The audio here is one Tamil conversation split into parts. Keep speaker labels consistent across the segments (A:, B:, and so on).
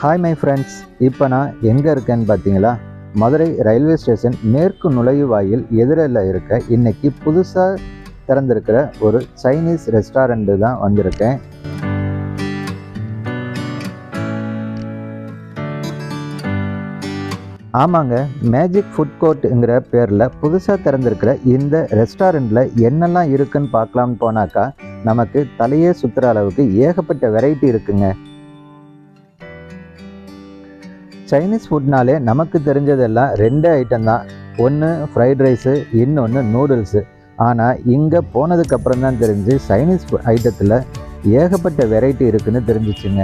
A: ஹாய் மை ஃப்ரெண்ட்ஸ் இப்போ நான் எங்கே இருக்கேன்னு பார்த்தீங்களா மதுரை ரயில்வே ஸ்டேஷன் மேற்கு நுழைவாயில் எதிரில் இருக்க இன்னைக்கு புதுசாக திறந்திருக்கிற ஒரு சைனீஸ் ரெஸ்டாரண்ட்டு தான் வந்திருக்கேன். ஆமாங்க மேஜிக் ஃபுட் கோர்ட்டுங்கிற பேரில் புதுசாக திறந்திருக்கிற இந்த ரெஸ்டாரண்ட்டில் என்னெல்லாம் இருக்குன்னு பார்க்கலாம்னு போனாக்கா நமக்கு தலையே சுற்றுற அளவுக்கு ஏகப்பட்ட வெரைட்டி இருக்குங்க. சைனீஸ் ஃபுட்னாலே நமக்கு தெரிஞ்சதெல்லாம் ரெண்டே ஐட்டம் தான். ஒன்று ஃப்ரைட் ரைஸு இன்னொன்று நூடுல்ஸு ஆனால் இங்கே போனதுக்கப்புறம் தான் தெரிஞ்சு சைனீஸ் ஐட்டத்தில் ஏகப்பட்ட வெரைட்டி இருக்குதுன்னு தெரிஞ்சிச்சுங்க.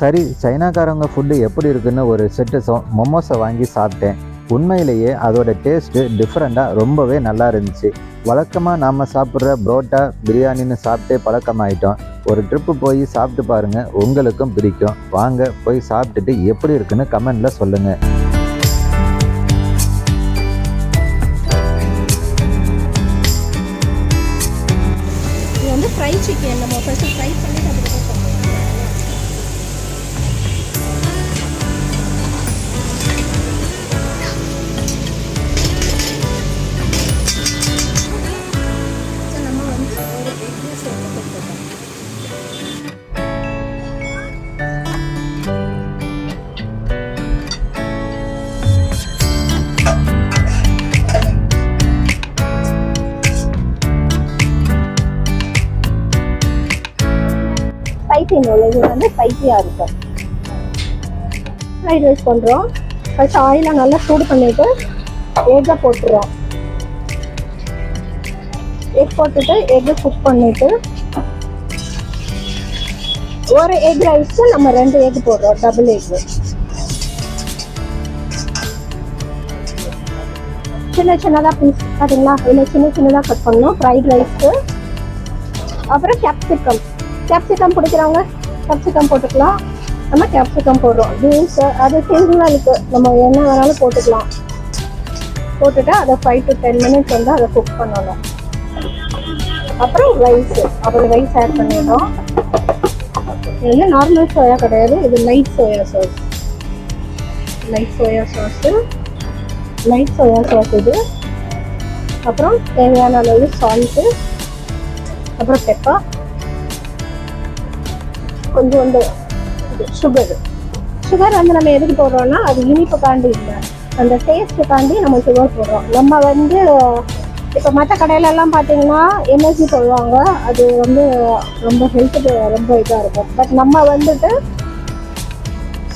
A: சரி சைனாக்காரவங்க ஃபுட்டு எப்படி இருக்குன்னு ஒரு செட்டு சோ மொமோஸை வாங்கி சாப்பிட்டேன். உண்மையிலேயே அதோட டேஸ்ட்டு டிஃப்ரெண்ட்டாக ரொம்பவே நல்லா இருந்துச்சு. வழக்கமாக நாம் சாப்பிட்ற புரோட்டா பிரியாணின்னு சாப்பிட்டே பழக்கமாயிட்டோம். ஒரு ட்ரிப்பு போய் சாப்பிட்டு பாருங்கள் உங்களுக்கும் பிடிக்கும். வாங்க போய் சாப்பிட்டுட்டு எப்படி இருக்குன்னு கமெண்டில் சொல்லுங்கள்
B: இது வந்து ஃப்ரை சிக்கன் நம்ம ஃபர்ஸ்ட் ஃப்ரை பண்ணி ஸ்பைசி நூல் இது வந்து ஸ்பைசியாக இருக்கும். ஃப்ரைட் ரைஸ் பண்ணுறோம் ஃபஸ்ட் ஆயிலை நல்லா சூடு பண்ணிவிட்டு எக்கை போட்டுறோம். எக் போட்டுட்டு எக்கை குக் பண்ணிவிட்டு ஒரு எக் ரைஸ்க்கு நம்ம ரெண்டு எக் போடுறோம் டபுள் எக் சின்ன சின்னதாக பீஸ் பார்த்தீங்களா இல்லை சின்ன சின்னதாக கட் பண்ணணும் ஃப்ரைட் ரைஸ்க்கு அப்புறம் கேப்சிகம் கேப்சிகம் பிடிக்கிறவங்க கேப்சிகம் போட்டுக்கலாம். நம்ம கேப்சிகம் போடுறோம். பீன்ஸு அது சீசனலுக்கு நம்ம என்ன வேணாலும் போட்டுக்கலாம். போட்டுட்டு அதை ஃபைவ் டு டென் மினிட்ஸ் வந்து அதை குக் பண்ணணும். அப்புறம் ரைஸ் அப்புறம் ரைஸ் ஆட் பண்ணிடுறோம். இது வந்து நார்மல் சோயா கிடையாது. இது light soya sauce light soya sauce light soya sauce இது. அப்புறம் தேவையான அளவு சால்ட்டு அப்புறம் பெப்பர் கொஞ்சம் வந்து சுகர் சுகர் வந்து நம்ம எதுக்கு போடுறோம்னா அது இனிப்புக்காண்டி இல்லை. அந்த டேஸ்ட்டுக்காண்டி நம்ம சுகர் போடுறோம். நம்ம வந்து இப்போ மற்ற கடையிலலாம் பார்த்தீங்கன்னா எனர்ஜி சொல்லுவாங்க. அது வந்து ரொம்ப ஹெல்த்துக்கு ரொம்ப இதாக இருக்கும். பட் நம்ம வந்துட்டு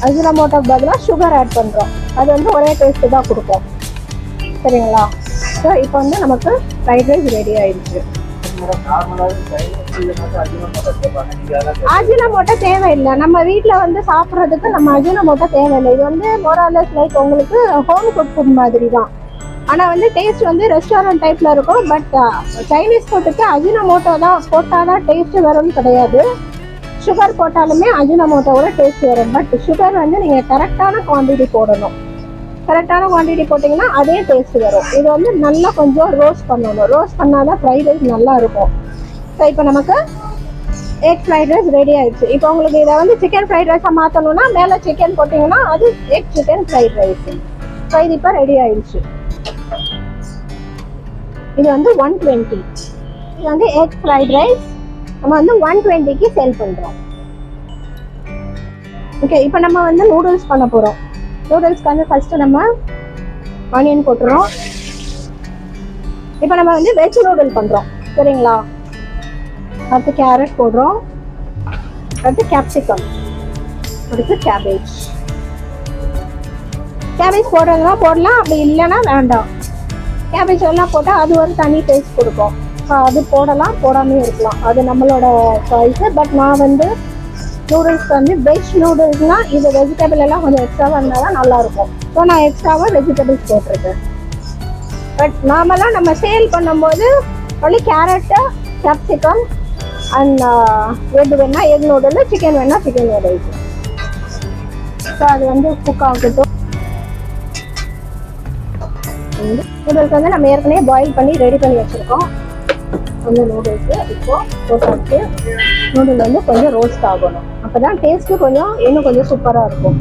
B: அஜினமோட்டோக்கு பதிலாக சுகர் ஆட் பண்ணுறோம் அது வந்து ஒரே டேஸ்ட்டு தான் கொடுக்கும். சரிங்களா? ஸோ இப்போ வந்து நமக்கு ஃப்ரைட் ரைஸ் ரெடி ஆயிடுச்சு. அஜினமோட்டோ தேவையில்லை. நம்ம வீட்டில் வந்து சாப்பிட்றதுக்கு நம்ம அஜினமோட்டோ தேவையில்லை. இது வந்து மோராலஸ் லைக் உங்களுக்கு ஹோம் குக் ஃபுட் மாதிரி தான் ஆனால் வந்து டேஸ்ட் வந்து ரெஸ்டாரண்ட் டைப்பில் இருக்கும். பட் சைனீஸ் ஃபுட்டுக்கு அஜினமோட்டோ தான் போட்டால் தான் டேஸ்ட்டு வரும்னு கிடையாது. சுகர் போட்டாலுமே அஜினமோட்டோவோட டேஸ்ட் வரும். பட் சுகர் வந்து நீங்கள் கரெக்டான குவான்டிட்டி போடணும். கரெக்டான குவான்டிட்டி போட்டிங்கன்னா அதே டேஸ்ட் வரும். இது வந்து நல்லா கொஞ்சம் ரோஸ்ட் பண்ணணும். ரோஸ்ட் பண்ணால் தான் ஃப்ரைட் ரைஸ் நல்லா இருக்கும் ஸோ இப்போ நமக்கு எக் ஃப்ரைட் ரைஸ் ரெடி ஆயிடுச்சு. இப்போ உங்களுக்கு இதை வந்து சிக்கன் ஃப்ரைட் ரைஸாக மாற்றணும்னா மேலே சிக்கன் போட்டிங்கன்னா அது egg chicken fried rice so இது இப்போ ரெடி ஆயிடுச்சு. இது வந்து ஒன் டுவெண்ட்டி இது வந்து எக் ஃப்ரைட் ரைஸ் நம்ம வந்து ஒன் டுவெண்ட்டிக்கு சேல் பண்ணுறோம் ஓகே இப்போ நம்ம வந்து நூடுல்ஸ் பண்ண போகிறோம் நூடுல்ஸ்க்கு வந்து ஃபஸ்ட்டு நம்ம ஆனியன் போட்டுறோம். இப்போ நம்ம வந்து வெஜ் நூடுல் பண்ணுறோம் சரிங்களா? அடுத்து கேரட் போடுறோம். அடுத்து கேப்சிகம் அடுத்து கேபேஜ் கேபேஜ் போடுறதுனா போடலாம். அப்படி இல்லைன்னா வேண்டாம். கேபேஜ் எல்லாம் போட்டால் அது ஒரு தனி டேஸ்ட் கொடுக்கும். அது போடலாம் போடாமையும் இருக்கலாம். அது நம்மளோட சாய்ஸு பட் நான் வந்து நூடுல்ஸ் வந்து வெஜ் நூடுல்ஸ்னால் இது வெஜிடபிள் எல்லாம் கொஞ்சம் எக்ஸ்ட்ராவாக இருந்தால் தான் நல்லாயிருக்கும். ஸோ நான் எக்ஸ்ட்ராவாக வெஜிடபிள்ஸ் போட்டிருக்கேன். பட் நார்மலாக நம்ம சேல் பண்ணும்போது only carrot capsicum and egg வேணால் எக் நூடுல் சிக்கன் வேணால் சிக்கன் நூடுல்ஸ் ஸோ அது வந்து குக் ஆகட்டும். நூடுல்ஸ் வந்து நம்ம ஏற்கனவே பாயில் பண்ணி ரெடி பண்ணி வச்சுருக்கோம். கொஞ்சம் நூடுல்ஸு இப்போ போட்டாச்சு நூடுல் வந்து கொஞ்சம் ரோஸ்ட் ஆகணும். அப்போ தான் டேஸ்ட்டு கொஞ்சம் இன்னும் கொஞ்சம் சூப்பராக இருக்கும்.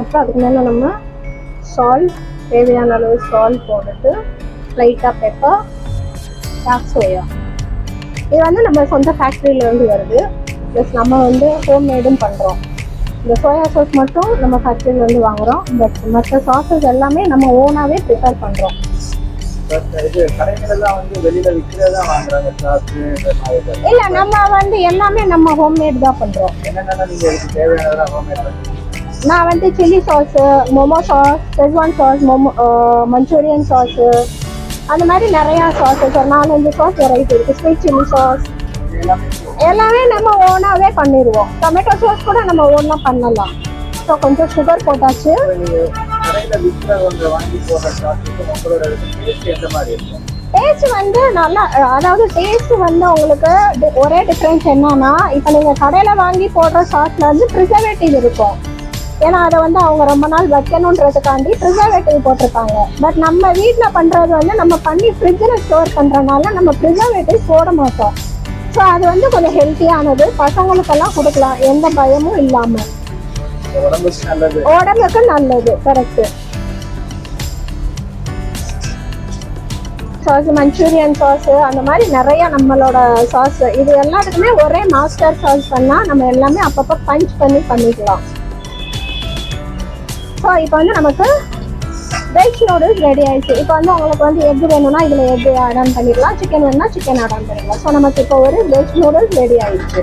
B: அப்புறம் அதுக்கு மேலே நம்ம சால்ட் தேவையான அளவு சால்ட் போட்டுட்டு லைட்டாக பெப்பர் டாக் சோயா இது வந்து நம்ம சொந்த ஃபேக்ட்ரியிலேருந்து வருது. ப்ளஸ் நம்ம வந்து ஹோம் மேடும் பண்ணுறோம் இந்த சோயா சாஸ் மட்டும் நம்ம ஃபேக்ட்ரியிலேருந்து வாங்குகிறோம் பட் மற்ற சாஸஸ் எல்லாமே நம்ம ஓனாகவே ப்ரிப்பேர் பண்ணுறோம் இல்லை நம்ம வந்து எல்லாமே நம்ம ஹோம்மேட் தான்
C: பண்ணுறீங்க
B: நான் வந்து chilli sauce momo sauce schezwan sauce momo manchurian sauce அந்த மாதிரி நிறையா சாஸஸ் ஒரு நாலஞ்சு சாஸ் வெரைட்டி இருக்குது ஸ்வீட் சில்லி சாஸ்
C: எல்லாமே
B: நம்ம ஓனாகவே பண்ணிடுவோம். டொமேட்டோ சாஸ் கூட நம்ம ஓனாக பண்ணலாம். ஸோ கொஞ்சம் சுகர் போட்டாச்சு.
C: கடையில விற்கிறவங்க வாங்கி போடுற சாப்பிட்டு உங்களோட டேஸ்ட் எந்த மாதிரி இருக்கும்.
B: டேஸ்ட் வந்து நல்லா அதாவது டேஸ்ட் வந்து உங்களுக்கு டி- ஒரே டிஃப்ரென்ஸ் என்னன்னா இப்போ நீங்கள் கடையில் வாங்கி போடுற சாஸில் வந்து ப்ரிசர்வேட்டிவ் இருக்கும். ஏன்னா அதை வந்து அவங்க ரொம்ப நாள் வைக்கணுன்றதுக்காண்டி ப்ரிசர்வேட்டிவ் போட்டிருப்பாங்க பட் நம்ம வீட்டில் பண்ணுறது வந்து நம்ம பண்ணி ஃப்ரிட்ஜில் ஸ்டோர் பண்ணுறதுனால நம்ம ப்ரிசர்வேட்டிவ் போட மாட்டோம். ஸோ அது வந்து கொஞ்சம் ஹெல்த்தியானது பசங்களுக்கெல்லாம் கொடுக்கலாம். எந்த பயமும் இல்லாமல்
C: உடம்புக்கு நல்லது.
B: கரெக்ட் சாஸ் மஞ்சூரியன் சாஸ் அந்த மாதிரி நிறைய நம்மளோட சாஸ் இது எல்லாத்துக்குமே ஒரே மாஸ்டர் சாஸ் பண்ணா நம்ம எல்லாமே அப்பப்போ பஞ்ச் பண்ணி பண்ணிக்கலாம். ஸோ இப்போ வந்து நமக்கு வெஜ் நூடுல்ஸ் ரெடி ஆயிடுச்சு. இப்போ வந்து உங்களுக்கு வந்து எக் வேணும்னா இதில் எக் ஆட் ஆன் சிக்கன் வேணும்னா சிக்கன் ஆட் ஆன் ஸோ நமக்கு இப்போ ஒரு வெஜ் நூடுல்ஸ் ரெடி ஆயிடுச்சு.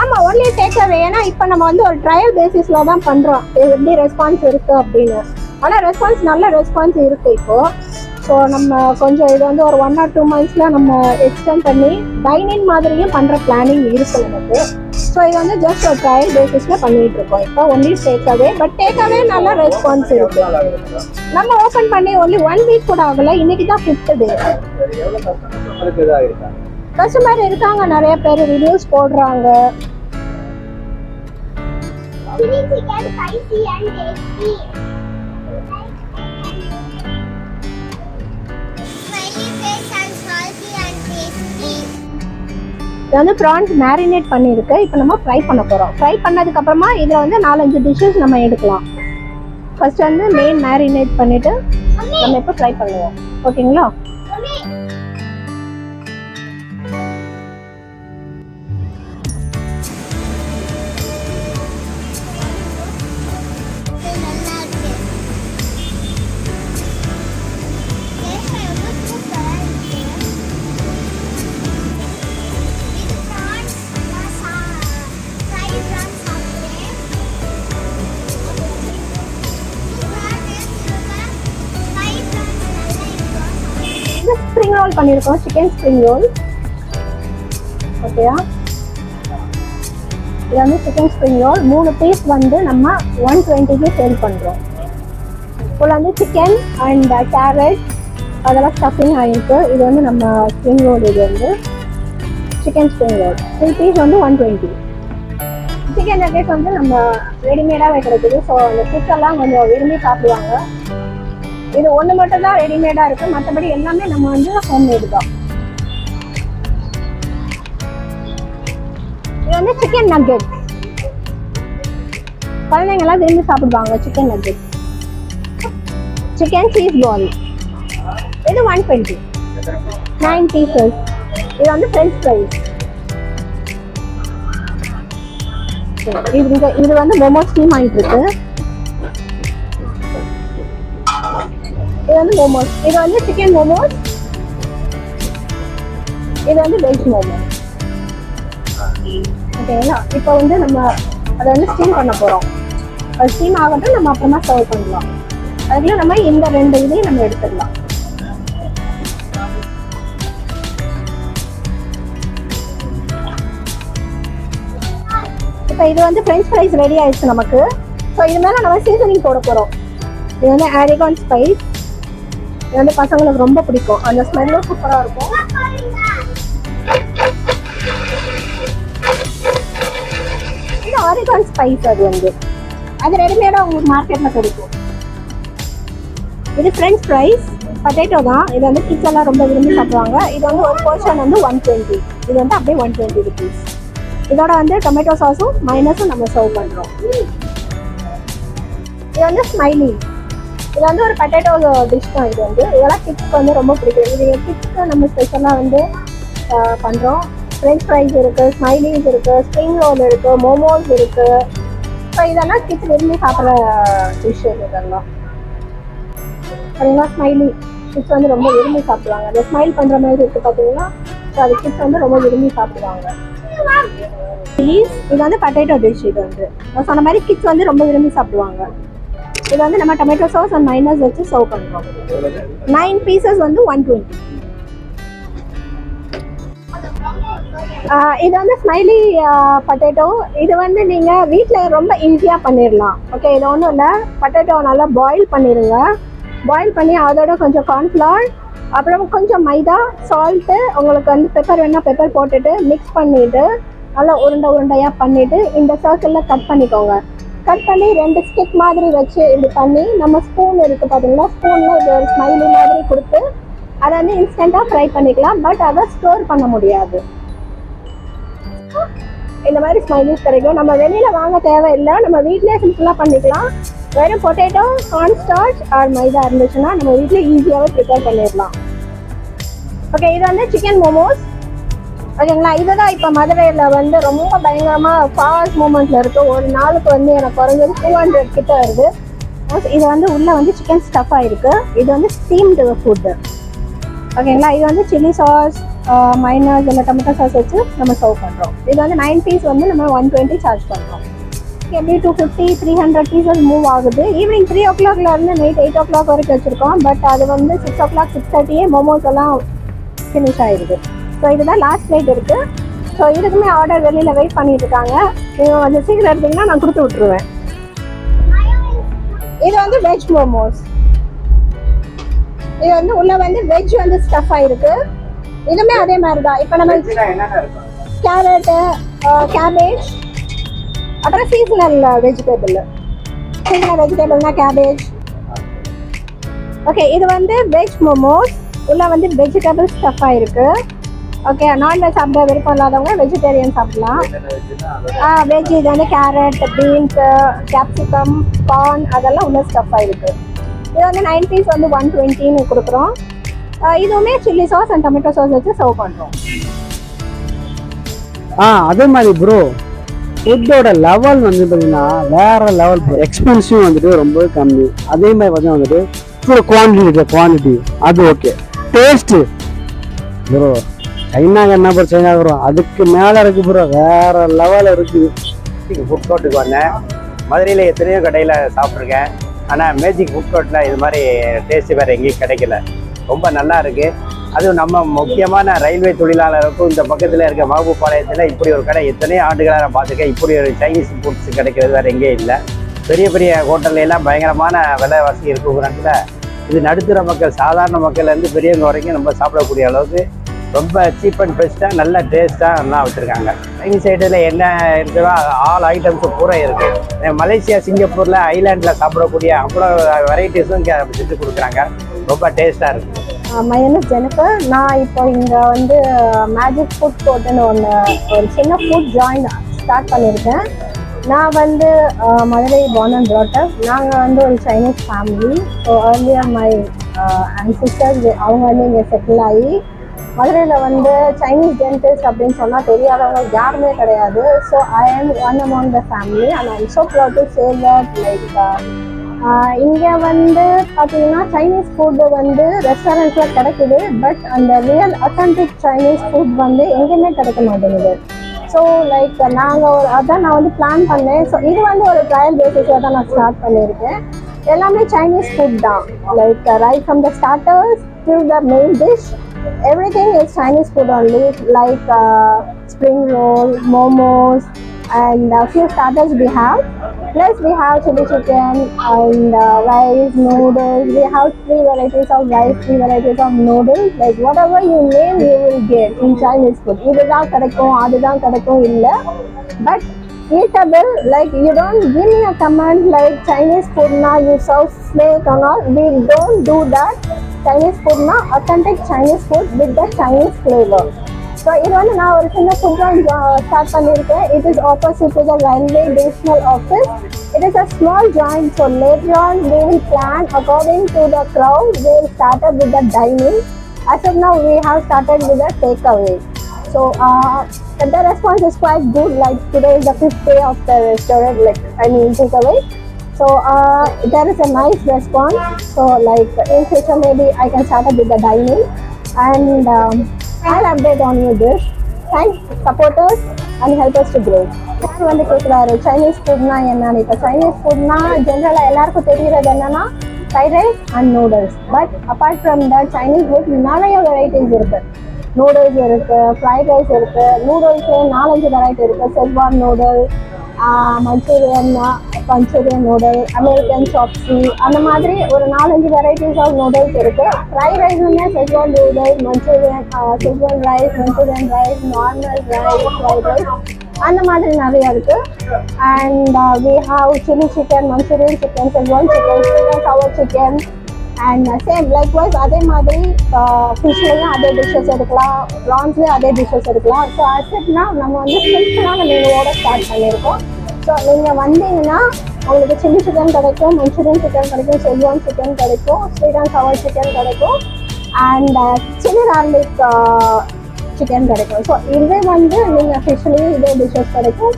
B: ஆமா ஒன்லி டேக் அவே ஏன்னா இப்போ நம்ம வந்து ஒரு ட்ரையல் பேசிஸ்ல தான் பண்றோம். எப்படி ரெஸ்பான்ஸ் இருக்கு அப்படின்னு. ஆனா ரெஸ்பான்ஸ் நல்ல ரெஸ்பான்ஸ் இருக்கு இப்போ. ஸோ நம்ம கொஞ்சம் இது வந்து ஒரு ஒன் ஆர் டூ மந்த்ஸ்ல நம்ம எக்ஸ்டெண்ட் பண்ணி டைனிங் மாதிரியும் பண்ற பிளானிங் இருக்கு நமக்கு. ஸோ இது வந்து ஜஸ்ட் ஒரு ட்ரையல் பேசிஸ்ல பண்ணிட்டு இருக்கோம். இப்போ only take away but take away நல்ல ரெஸ்பான்ஸ் இருக்கு? நம்ம ஓபன் பண்ணி ஒன்லி ஒன் வீக் கூட ஆகல. இன்னைக்கு தான் ஃபிஃப்த் டே
C: இருக்காங்க
B: கஸ்டமர் இருக்காங்க நிறைய பேர் ரிவ்யூஸ் போடுறாங்க. இது வந்து ப்ரான்ஸ் மேரினேட் பண்ணியிருக்கு. இப்போ நம்ம ஃப்ரை பண்ண போகிறோம் ஃப்ரை பண்ணதுக்கப்புறமா இதில் வந்து நாலஞ்சு டிஷ்ஷஸ் நம்ம எடுக்கலாம். ஃபர்ஸ்ட் வந்து மெயின் மேரினேட் பண்ணிவிட்டு நம்ம இப்போ ஃப்ரை பண்ணுவோம். ஓகேங்களா பண்ணியிருக்கோம் சிக்கன் ஸ்ப்ரிங் ரோல் ஓகேயா இது வந்து சிக்கன் ஸ்ப்ரிங் ரோல் மூணு பீஸ் வந்து நம்ம ஒன் டுவெண்ட்டிக்கு சேல் பண்ணுறோம் இப்போ வந்து சிக்கன் அண்ட் கேரட் அதெல்லாம் ஸ்டஃபிங் ஆகிருக்கு இது வந்து நம்ம ஸ்ப்ரிங் ரோல் இது வந்து chicken spring roll three piece வந்து ஒன் டுவெண்ட்டி சிக்கன் நக்கெட் வந்து நம்ம ரெடிமேடாகவே கிடைக்குது ஸோ அந்த கிட்ஸெல்லாம் கொஞ்சம் விரும்பி சாப்பிடுவாங்க. இது ஒன்று மட்டும் தான் ரெடிமேடாக இருக்குது மற்றபடி எல்லாமே நம்ம வந்து ஹோம்மேடு தான். இது வந்து சிக்கன் நக்கெட் குழந்தைங்கலாம் விரும்பி சாப்பிடுவாங்க chicken nugget chicken cheese ball இது ஒன் டுவெண்ட்டி நைன் பீசஸ் இது வந்து ஃப்ரெஞ்ச் ஃப்ரைஸ் இது இது வந்து மொமோ ஸ்டீம் ஆயிட்டு இருக்கு. இது வந்து மோமோஸ் இது வந்து சிக்கன் மோமோஸ் இது வந்து வெஜ் மோமோஸ் ஓகேங்களா இப்போ வந்து நம்ம அதை வந்து ஸ்டீம் பண்ண போகிறோம் அது ஸ்டீம் ஆகட்டும் நம்ம அப்புறமா சர்வ் பண்ணலாம் அதுக்குள்ள நம்ம இந்த ரெண்டு இதையும் நம்ம எடுத்துடலாம் இப்போ இது வந்து ஃப்ரெஞ்ச் ஃப்ரைஸ் ரெடி ஆயிடுச்சு நமக்கு. ஸோ இது மேலே நம்ம சீசனிங் போட போகிறோம் இது வந்து ஆரிகான் ஸ்பைஸ் இது வந்து பசங்களுக்கு ரொம்ப பிடிக்கும். அந்த ஸ்மெல்லும் சூப்பராக இருக்கும். இது ஆரிகான் ஸ்பைஸ் அது வந்து. அது ரெடிமேடாக உங்களுக்கு மார்க்கெட்டில் கிடைக்கும். இது ஃப்ரெஞ்ச் ஃப்ரைஸ் பட்டேட்டோ தான். இது வந்து கிச்சன்லாம் ரொம்ப விரும்பி சாப்பிடுவாங்க. இது வந்து ஒரு போர்ஷன் வந்து ஒன் டுவெண்ட்டி இது வந்து அப்படியே ஒன் டுவெண்ட்டி ருபீஸ் இதோட வந்து டொமேட்டோ சாஸும் மைனஸும் நம்ம சர்வ் பண்ணுறோம் இது வந்து ஸ்மைலி இது வந்து ஒரு பட்டேட்டோ டிஷ் தான் இது வந்து. இதெல்லாம் கிட்ஸ்க்கு வந்து ரொம்ப பிடிக்கும். இது கிட்ஸ்க்கு நம்ம ஸ்பெஷலாக வந்து பண்ணுறோம் ஃப்ரெஞ்ச் ஃப்ரைஸ் இருக்குது ஸ்மைலிஸ் இருக்குது ஸ்ப்ரிங் ரோல் இருக்குது மோமோஸ் இருக்குது ஸோ இதெல்லாம் கிட்ஸ் விரும்பி சாப்பிட்ற டிஷ் இதெல்லாம் சரிங்களா? ஸ்மைலி கிட்ஸ் வந்து ரொம்ப விரும்பி சாப்பிடுவாங்க. அந்த ஸ்மைல் பண்ணுற மாதிரி இருக்குது பார்த்தீங்கன்னா ஸோ அது கிட்ஸ் வந்து ரொம்ப விரும்பி சாப்பிடுவாங்க. இது வந்து பட்டேட்டோ டிஷ் இது வந்து. நான் சொன்ன மாதிரி கிட்ஸ் வந்து ரொம்ப விரும்பி சாப்பிடுவாங்க. இது வந்து நம்ம டொமேட்டோ சாஸ் அண்ட் மைனஸ் வச்சு சர்வ் பண்ணுறோம் நைன் பீசஸ் வந்து ஒன் டுவெண்ட்டி இது வந்து ஸ்மைலி பட்டேட்டோ இது வந்து நீங்கள் வீட்டில் ரொம்ப ஈஸியாக பண்ணிடலாம் ஓகே இது ஒன்றும் இல்லை. பட்டேட்டோ நல்லா பாயில் பண்ணிடுங்க பாயில் பண்ணி அதோட கொஞ்சம் கார்ன்ஃப்ளவர் அப்புறம் கொஞ்சம் மைதா சால்ட்டு உங்களுக்கு வந்து பெப்பர் வேணால் பெப்பர் போட்டுட்டு மிக்ஸ் பண்ணிவிட்டு நல்லா உருண்டை உருண்டையாக பண்ணிவிட்டு இந்த சர்க்கிளில் கட் பண்ணிக்கோங்க. கட் பண்ணி ரெண்டு ஸ்டிக் மாதிரி வச்சு இப்படி பண்ணி நம்ம ஸ்பூன் இருக்குது பார்த்தீங்கன்னா ஸ்பூனில் இது ஒரு ஸ்மைலி மாதிரி கொடுத்து அதை வந்து இன்ஸ்டண்ட்டாக ஃப்ரை பண்ணிக்கலாம். பட் அதை ஸ்டோர் பண்ண முடியாது. இந்த மாதிரி ஸ்மைலிஸ் கிடைக்கும். நம்ம வெளியில் வாங்க தேவையில்லை. நம்ம வீட்டிலே சிம்பிளாக பண்ணிக்கலாம். வெறும் பொட்டேட்டோ கார்ன்ஸ்டார்ச் ஆர் மைதா இருந்துச்சுன்னா நம்ம வீட்டில் ஈஸியாகவே ப்ரிப்பேர் பண்ணிடலாம். ஓகே இது வந்து சிக்கன் மோமோஸ் ஓகேங்களா? இதுதான் இப்போ மதுரையில் வந்து ரொம்ப பயங்கரமாக ஃபாஸ்ட் மூமெண்ட்டில் இருக்குது ஒரு நாளுக்கு வந்து எனக்கு குறைஞ்சது டூ ஹண்ட்ரட் கிட்ட வருது. இது வந்து உள்ளே வந்து சிக்கன் ஸ்டஃப் ஆயிருக்கு இது வந்து ஸ்டீம்டு ஃபுட்டு ஓகேங்களா? இது வந்து சில்லி சாஸ் மைனஸ் இல்லை டொமேட்டோ சாஸ் வச்சு நம்ம சர்வ் பண்ணுறோம் இது வந்து நைன் பீஸ் வந்து நம்ம ஒன் டுவெண்ட்டி சார்ஜ் பண்ணுறோம் எப்படி two fifty three hundred pieces move ஆகுது. ஈவினிங் த்ரீ ஓ கிளாக்ல இருந்து நைட் எயிட் ஓ கிளாக் வரைக்கும் வச்சுருக்கோம். பட் அது வந்து சிக்ஸ் ஓ கிளாக் சிக்ஸ் தேர்ட்டியே மோமோஸ் எல்லாம் ஃபினிஷ் ஆயிடுது ஸோ இதுதான் லாஸ்ட் பிளேட் இருக்குது ஸோ இதுக்குமே ஆர்டர் வெளியில் வெயிட் பண்ணிட்டு இருக்காங்க நீங்கள் கொஞ்சம் சீக்கிரம் எடுத்தீங்கன்னா நான் கொடுத்து விட்ருவேன் இது வந்து வெஜ் மோமோஸ் இது வந்து உள்ள வந்து வெஜ் வந்து ஸ்டஃப் ஆயிருக்கு. இதுவுமே அதே மாதிரி தான் இப்போ நம்ம கேரட்டு கேபேஜ் அப்புறம் சீசனல் வெஜிடபிள் சீசனல் வெஜிடபிள்னா கேபேஜ் ஓகே இது வந்து வெஜ் மோமோஸ் உள்ள வந்து வெஜிடபிள் ஸ்டஃப் ஆயிருக்கு. ஓகே நான்வெஜ் சாப்பிட விருப்பம் இல்லாதவங்க வெஜிடேரியன் சாப்பிடலாம். வெஜ் இது வந்து கேரட் பீன்ஸு கேப்சிகம் கார்ன் அதெல்லாம் உள்ள ஸ்டஃப் ஆயிருக்கு இது வந்து நைன் பீஸ் வந்து ஒன் டுவெண்ட்டின்னு கொடுக்குறோம். இதுவுமே chilli sauce and tomato sauce வச்சு சர்வ் பண்ணுறோம்
D: ஆ அதே மாதிரி ப்ரோ ஃபுட்டோட லெவல் வந்து பார்த்தீங்கன்னா வேற லெவல் எக்ஸ்பென்சிவ் வந்துட்டு ரொம்ப கம்மி. அதே மாதிரி பார்த்தீங்கன்னா வந்துட்டு ஃபுல் குவான்டிட்டி குவான்டிட்டி அது ஓகே டேஸ்ட்டு ப்ரோ சைனாக்கு என்ன ப்ரோ சைனா ப்ரோ அதுக்கு மேலே இருக்குது ப்ரோ வேற லெவலில் இருக்குது
E: மேஜிக் ஃபுட் கோர்ட்டுக்கு வந்தேன். மதுரையில் எத்தனையோ கடையில் சாப்பிட்ருக்கேன். ஆனால் மேஜிக் ஃபுட் கோர்ட்டில் இது மாதிரி டேஸ்ட்டு வேறு எங்கேயும் கிடைக்கல. ரொம்ப நல்லா இருக்குது அதுவும் நம்ம முக்கியமான ரயில்வே தொழிலாளருக்கும் இந்த பக்கத்தில் இருக்க மகபூபாளையத்தில் இப்படி ஒரு கடை எத்தனை ஆண்டுகளாக நான் பார்த்துருக்கேன். இப்படி ஒரு சைனீஸ் ஃபுட்ஸ் கிடைக்கிறது வேறு எங்கேயும் இல்லை. பெரிய பெரிய ஹோட்டல்லாம் எல்லாம் பயங்கரமான விலைவாசி இருக்குங்கிறதுல இது நடுத்தர மக்கள் சாதாரண மக்கள்லேருந்து பெரியவங்க வரைக்கும் நம்ம சாப்பிடக்கூடிய அளவுக்கு ரொம்ப சீப் அண்ட் பெஸ்ட்டாக நல்ல டேஸ்ட்டாக நல்லா வச்சுருக்காங்க. சைனீஸ் சைடில் என்ன இருக்குதோ ஆல் ஐட்டம்ஸும் பூரா இருக்குது மலேசியா சிங்கப்பூரில் ஐலாண்டில் சாப்பிடக்கூடிய அவ்வளோ வெரைட்டிஸும் இங்கே செஞ்சு கொடுக்குறாங்க. ரொம்ப டேஸ்ட்டாக இருக்குது
B: மைனஸ் ஜெனிஃபர்? நான் இப்போ இங்கே வந்து மேஜிக் ஃபுட் கோர்ட்டுன்னு ஒன்று ஒரு சின்ன ஃபுட் ஜாயின் ஸ்டார்ட் பண்ணியிருக்கேன். நான் வந்து மதுரை பார்ன் அண்ட் brought நாங்கள் வந்து ஒரு Chinese family so earlier my ancestors அவங்க வந்து இங்கே செட்டில் ஆகி மதுரையில் வந்து சைனீஸ் டென்டிஸ்ட் அப்படின்னு சொன்னால் தெரியாதவங்க யாருமே கிடையாது. So I am one among the family and I'm so proud to save that like இங்கே வந்து பார்த்தீங்கன்னா சைனீஸ் ஃபுட்டு வந்து ரெஸ்டாரண்ட்ஸில் கிடைக்குது. பட் அந்த ரியல் அத்தன்டிக் சைனீஸ் ஃபுட் வந்து எங்கேயுமே கிடைக்க மாட்டேங்குது. ஸோ லைக் நாங்கள் ஒரு அதான் நான் வந்து பிளான் பண்ணேன். ஸோ இது வந்து ஒரு ட்ரையல் பேசிஸில் தான் நான் ஸ்டார்ட் பண்ணியிருக்கேன். எல்லாமே சைனீஸ் ஃபுட் தான். Like right from the starters To the main dish everything is Chinese food only, like uh, spring roll, momos, and a few starters we have. Plus we have chili chicken and uh, rice, noodles. We have three varieties of rice, three varieties of noodles. Like whatever you name, you will get in Chinese food. இதுதான் கிடைக்கும் அதுதான் கிடைக்கும் இல்லை but eatable like you don't give me a comment like Chinese food now you serve snake or not we don't do that Chinese ஃபுட்னா authentic Chinese food with the Chinese flavour so இது வந்து நான் ஒரு சின்ன ஃபுட் ஸ்டார்ட் பண்ணியிருக்கேன் it is opposite to the railway divisional office it is a small joint so later on we will plan according to the crowd we will start up with the dining as of now we have started with the takeaway so uh, the response is quite good like today is the fifth day of the restaurant like i mean takeaway So uh, there is a nice response so like in future maybe i can start up with the dining. And um, i'll update on you dish. thanks supporters and help us to grow. யார் வந்து கேட்குறாரு சைனீஸ் ஃபுட்னா என்னன்னு? இப்போ சைனீஸ் ஃபுட்னா ஜென்ரலாக எல்லாருக்கும் தெரிகிறது என்னன்னா fried rice and noodles but apart from that Chinese food நிறைய வெரைட்டிஸ் இருக்கு. நூடுல்ஸ் இருக்கு ஃப்ரைட் ரைஸ் இருக்கு நூடுல்ஸு நாலஞ்சு வெரைட்டி இருக்கு. Schezwan noodle manchurian manchurian noodle American chop suey அந்த மாதிரி ஒரு நாலஞ்சு வெரைட்டிஸ் ஆஃப் நூடுல்ஸ் இருக்கு. Fried ரைஸ்லுமே schezwan noodle manchurian schezwan rice manchurian rice normal rice fried rice அந்த மாதிரி நிறைய இருக்கு. And we have chilli chicken manchurian chicken schezwan chicken chicken sour chicken and same likewise அதே மாதிரி uh, ஃபிஷ்லேயும் அதே டிஷ்ஷஸ் எடுக்கலாம். ப்ரான்ஸ்லேயும் அதே டிஷ்ஷஸ் எடுக்கலாம். ஸோ அசட்னா நம்ம வந்து சிம்பிளான மெனுவோட ஸ்டார்ட் பண்ணியிருக்கோம். ஸோ நீங்கள் வந்தீங்கன்னா உங்களுக்கு சில்லி சிக்கன் கிடைக்கும் மஞ்சூரியன் சிக்கன் கிடைக்கும் செல்வான் சிக்கன் கிடைக்கும் ஸ்வீட் அண்ட் சவர் சிக்கன் கிடைக்கும் அண்ட் சில்லி கார்லிக் சிக்கன் கிடைக்கும். ஸோ இதே வந்து நீங்கள் ஃபிஷ்லேயும் இதே டிஷ்ஷஸ் கிடைக்கும்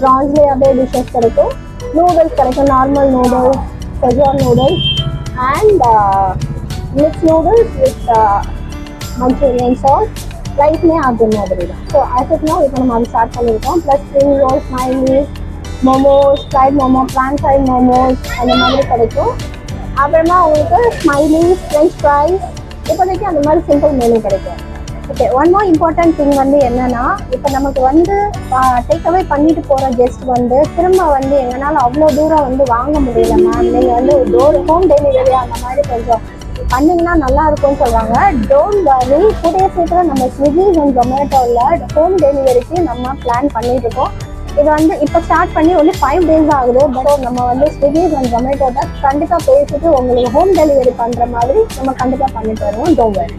B: ப்ரான்ஸ்லேயும் அதே டிஷ்ஷஸ் கிடைக்கும் நூடுல்ஸ் கிடைக்கும் normal noodles schezwan noodles and mix noodles with manchurian sauce ரைஸ்மே அது மாதிரி தான் ஸோ ஆசட்னா இப்போ நம்ம அது ஸ்டார்ட் பண்ணியிருக்கோம் plus spring rolls mayonnaise momos fried momo plain fried momos அந்த மாதிரி கிடைக்கும். அப்புறமா உங்களுக்கு ஸ்மைலி ஃப்ரெஞ்ச் ஃப்ரைஸ் இப்போதைக்கு அந்த மாதிரி சிம்பிள் மெனு கிடைக்கும். Okay one more important thing வந்து என்னன்னா இப்போ நமக்கு வந்து டேக் அவே பண்ணிட்டு போகிற கெஸ்ட் வந்து திரும்ப வந்து எங்களால் அவ்வளோ தூரம் வந்து வாங்க முடியல மேம் நீங்கள் வந்து டோர் ஹோம் டெலிவரி அந்த மாதிரி கொஞ்சம் பண்ணிங்கன்னா நல்லா இருக்கும்னு சொல்கிறாங்க டோன்ட் வரி கூடிய சீக்கிரம் நம்ம ஸ்விக்கி அண்ட் ஜொமேட்டோவில் ஹோம் டெலிவரிக்கு நம்ம பிளான் பண்ணிட்டு இருக்கோம். இது வந்து இப்போ ஸ்டார்ட் பண்ணி ஒன்லி ஃபைவ் டேஸ் ஆகுது. பட் நம்ம வந்து ஸ்விக்கி அண்ட் ஜொமேட்டோட கண்டிப்பாக பேசிட்டு உங்களுக்கு ஹோம் டெலிவரி பண்ணுற மாதிரி நம்ம கண்டிப்பாக பண்ணிட்டு வருவோம் டோவர்